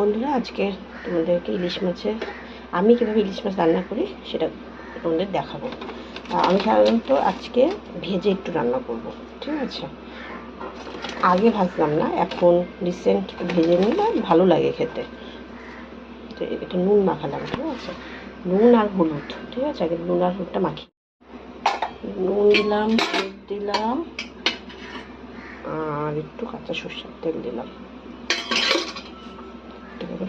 বন্ধুরা, আজকে তোমাদেরকে ইলিশ মাছের আমি কীভাবে ইলিশ মাছ রান্না করি সেটা তোমাদের দেখাবো। আমি সাধারণত আজকে ভেজে একটু রান্না করব, ঠিক আছে? আগে ভাজলাম না, এখন রিসেন্ট ভেজে নিলে ভালো লাগে খেতে। তো এটা নুন মাখালাম, ঠিক আছে? নুন আর হলুদ, ঠিক আছে? আগে নুন আর হলুদটা মাখি নুন দিলাম, হলুদ দিলাম, আর একটু কাঁচা সর্ষের তেল দিলাম।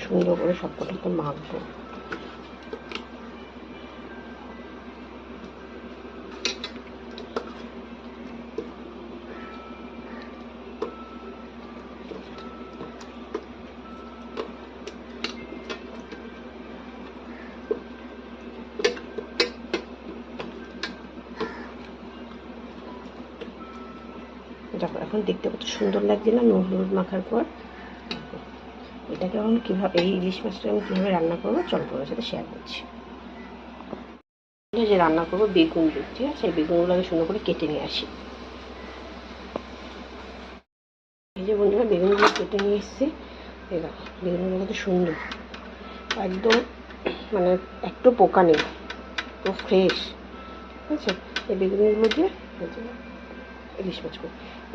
সুন্দর করে সবকটাকে মাখবো। দেখো, এখন দেখতে কত সুন্দর লাগছে না নুন হলুদ মাখার পর? এটাকে আমি কীভাবে, এই ইলিশ মাছটা আমি কীভাবে রান্না করব, চল তোমার সাথে শেয়ার করছি। যে রান্না করব বেগুন দিয়ে, ঠিক আছে? বেগুনগুলো আগে সুন্দর করে কেটে নিয়ে আসি। এই যে বন্ধুরা, বেগুনগুলো কেটে নিয়ে এসেছি। এই বেগুনগুলো কত সুন্দর। একদম মানে একটু পোকা নেই তো ফ্রেশ ঠিক আছে? এই বেগুনগুলো দিয়ে ইলিশ মাছ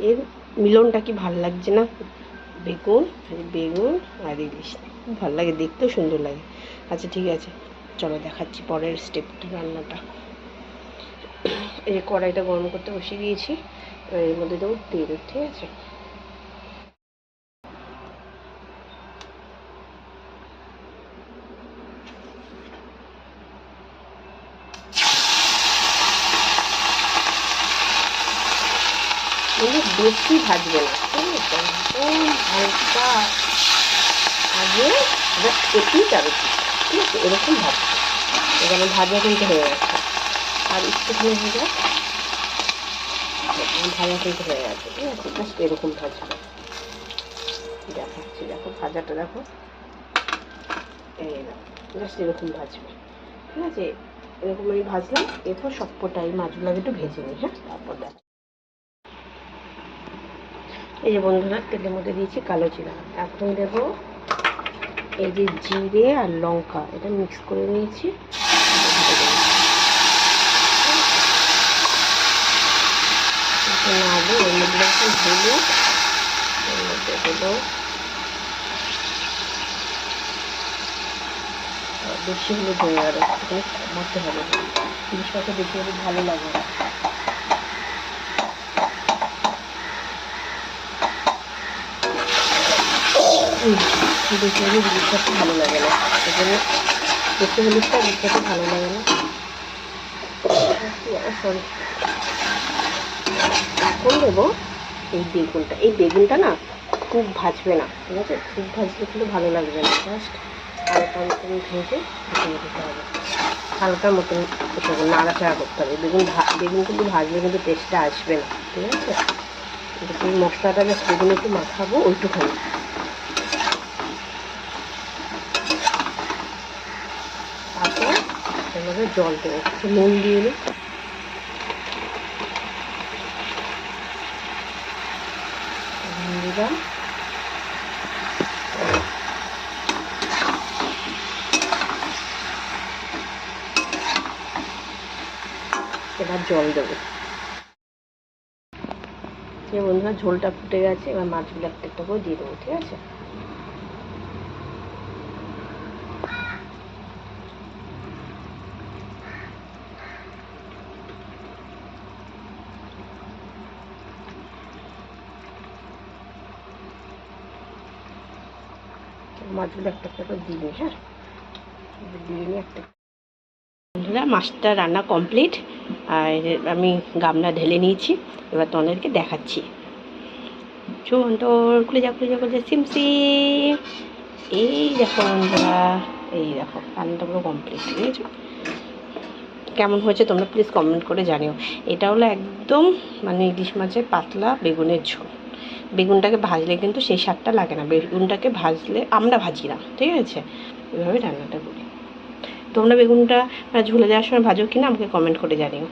এর মিলনটা কি ভালো লাগছে না? বেগুন বেগুন আর ইলিশ। খুব ভালো লাগে, দেখতেও সুন্দর লাগে। আচ্ছা ঠিক আছে। চলো, দেখাচ্ছি পরের স্টেপটা রান্নাটা। এই যে কড়াইটা গরম করতে বসিয়ে দিয়েছি। এবার এর মধ্যে দেবো তেল, ঠিক আছে? মানে বেশি ভাজবে না, ঠিক আছে? একদম হালকা আগে জাস্ট এটি যাবে ঠিক আছে এরকম ভাজবে এখানে ভাজা কিন্তু হয়ে গেছে আর একটু হয়ে যাক ভাজা কিন্তু হয়ে গেছে ঠিক আছে জাস্ট এরকম ভাজবে দেখাচ্ছি দেখো ভাজাটা দেখো এই জাস্ট এরকম ভাজবে ঠিক আছে এরকম আমি ভাজলাম, এরপর সবকটা এই মাছগুলো একটু ভেজে নিই হ্যাঁ? তারপর দেখো। এই যে বন্ধুরা, তেলের মধ্যে দিয়েছি কালো জিরা। এখন দেব এই যে জিরে আর লঙ্কা, এটা মিক্স করে নিয়েছি। হলুদ, এর মধ্যে দেবো বেশি হলে হয়ে গেল। মারতে হবে। জিনিসটাকে বেশি হলুদ ভালো লাগে না। বেশি হলুদ খুব ভালো লাগে না। সেজন্য বেশি হলুদটা জিনিসটা ভালো লাগে না। সরি এখন দেবো এই বেগুনটা। এই বেগুনটা না খুব ভাজবে না, ঠিক আছে? খুব ভাজলে কিন্তু ভালো লাগবে না। জাস্ট হালকা মতন ভেজে ঢেকে দিতে হবে। হালকা মতন নাড়াচাড়া করতে হবে। বেগুন বেগুন কিন্তু ভাজলে কিন্তু টেস্টটা আসবে না, ঠিক আছে? মশলাটা জাস্ট বেগুন একটু মাখাবো ওইটুখানি তারপর মধ্যে জল দেবো। একটু নুন দিয়ে নিই দিলাম এবার জল দেবো। বন্ধুরা, ঝোলটা ফুটে গেছে, এবার মাছগুলো একটা একটা করে দিয়ে দেবো, ঠিক আছে? মাছগুলো একটা একটা করে হ্যাঁ? দিয়ে একটা। বন্ধুরা, মাছটা রান্না কমপ্লিট। আর আমি গামলা ঢেলে নিয়েছি। এবার তোমাদেরকে দেখাচ্ছি। চুন তোর খুলে যা খুলে যা খুলে যা সিমসি এই দেখো বন্ধুরা, এই দেখো, রান্নাটা কমপ্লিট, ঠিক আছে? কেমন হয়েছে তোমরা প্লিজ কমেন্ট করে জানিও। এটা হলো একদম মানে ইলিশ মাছের পাতলা বেগুনের ঝোল। বেগুনটাকে ভাজলে কিন্তু সেই স্বাদটা লাগে না। বেগুনটাকে ভাজলে আমরা ভাজি না, ঠিক আছে? এভাবে রান্নাটা করি। তোমরা বেগুনটা ঝুলে যাওয়ার সময় ভাজো কিনা আমাকে কমেন্ট করে জানিও।